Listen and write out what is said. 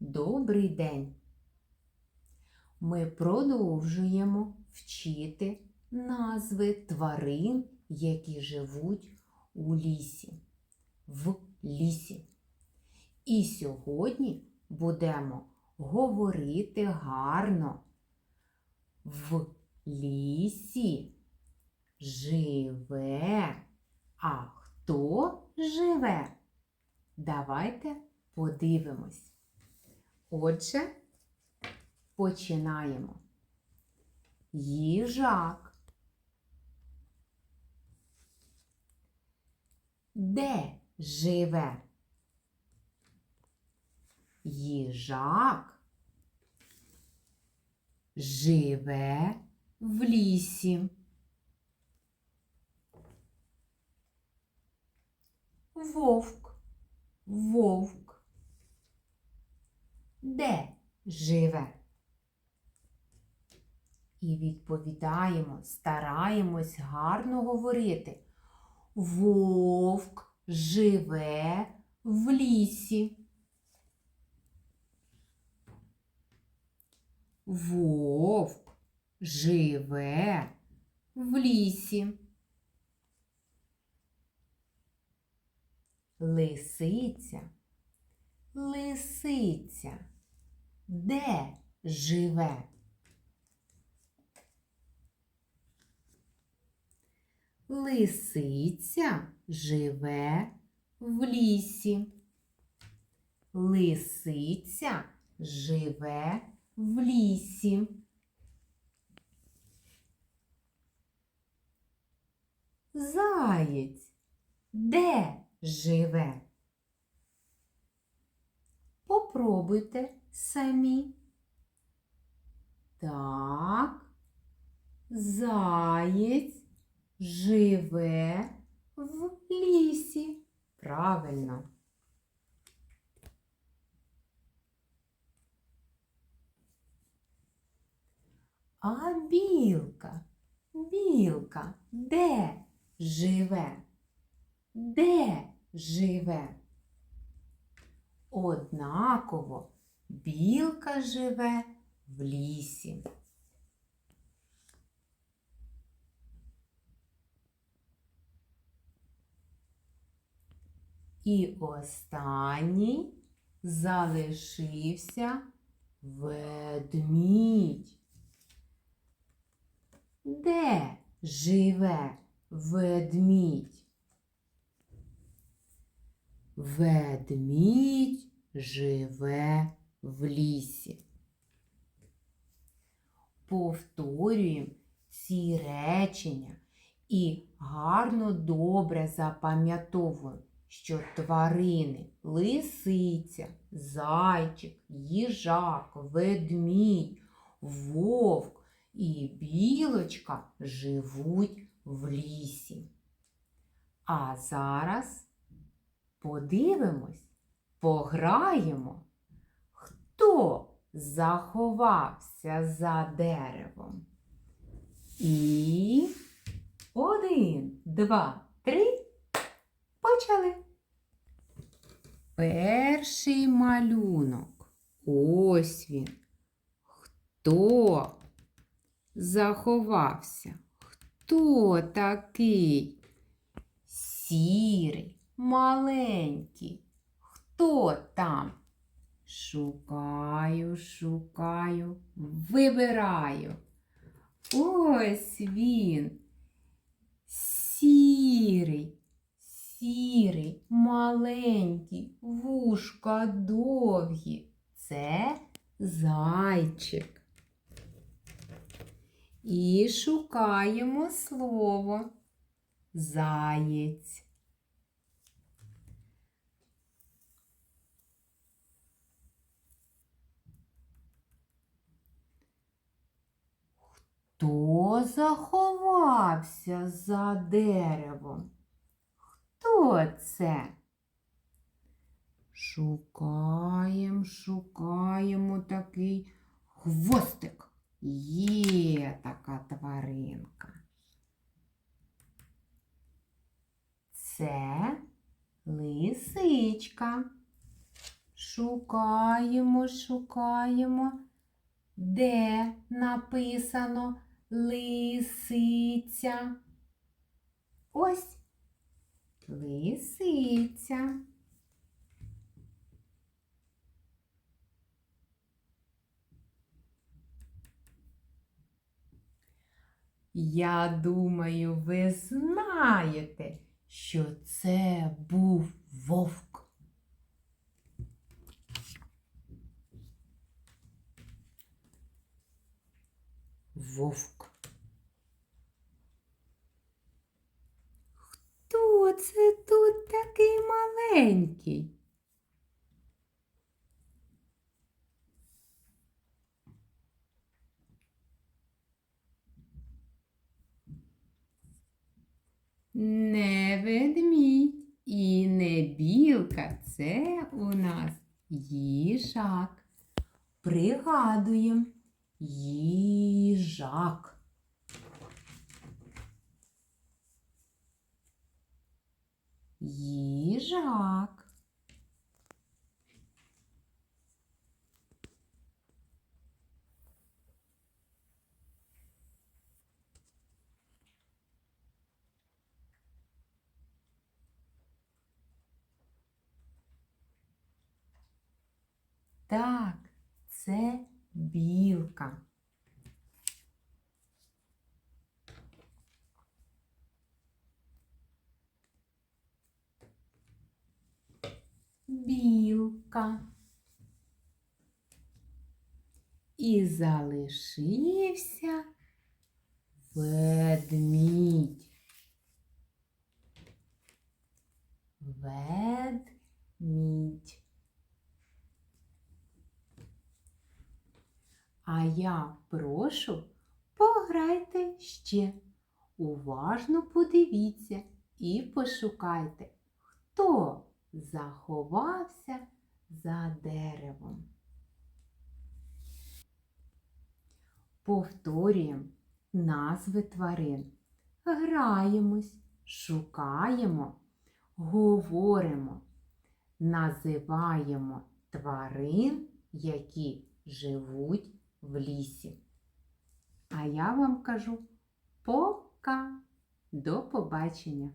добрий день! Ми продовжуємо вчити назви тварин, які живуть у лісі, в лісі. І сьогодні будемо говорити гарно. В лісі живе. А хто живе? Давайте подивимось. Отже, починаємо. Їжак. Де живе? Їжак живе в лісі. Вовк, вовк. Де живе? І відповідаємо, стараємось гарно говорити. Вовк живе в лісі. Вовк живе в лісі. Лисиця, лисиця, де живе? Лисиця живе в лісі. Лисиця живе в лісі. Заєць де живе? Попробуйте самі. Так, заєць живе в лісі. Правильно. А білка, білка, де живе? Де живе? Однаково білка живе в лісі. І останній залишився ведмідь. Де живе ведмідь? Ведмідь живе в лісі. Повторюємо ці речення і гарно добре запам'ятовуємо, що тварини лисиця, зайчик, їжак, ведмідь, вовк і білочка живуть в лісі. А зараз подивимось, пограємо, хто заховався за деревом. І один, два, три. Почали. Перший малюнок. Ось він. Хто заховався? Хто такий? Сірий, маленький. Хто там? Шукаю, шукаю, вибираю. Ось він. Сірий, сірий, маленький, вушка довгі. Це зайчик. І шукаємо слово заєць. Хто заховався за деревом? Хто це? Шукаємо, шукаємо такий хвостик. Є така тваринка. Це лисичка. Шукаємо, шукаємо. Де написано лисиця? Ось лисиця. Я думаю, ви знаєте, що це був вовк. Вовк. Хто це тут такий маленький? Не ведмідь і не білка. Це у нас їжак. Пригадуємо. Їжак. Їжак. Так, це білка. Білка. І залишився ведмідь. А я прошу, пограйте ще. Уважно подивіться і пошукайте, хто заховався за деревом. Повторюємо назви тварин. Граємось, шукаємо, говоримо, називаємо тварин, які живуть в лісі. А я вам кажу пока. До побачення!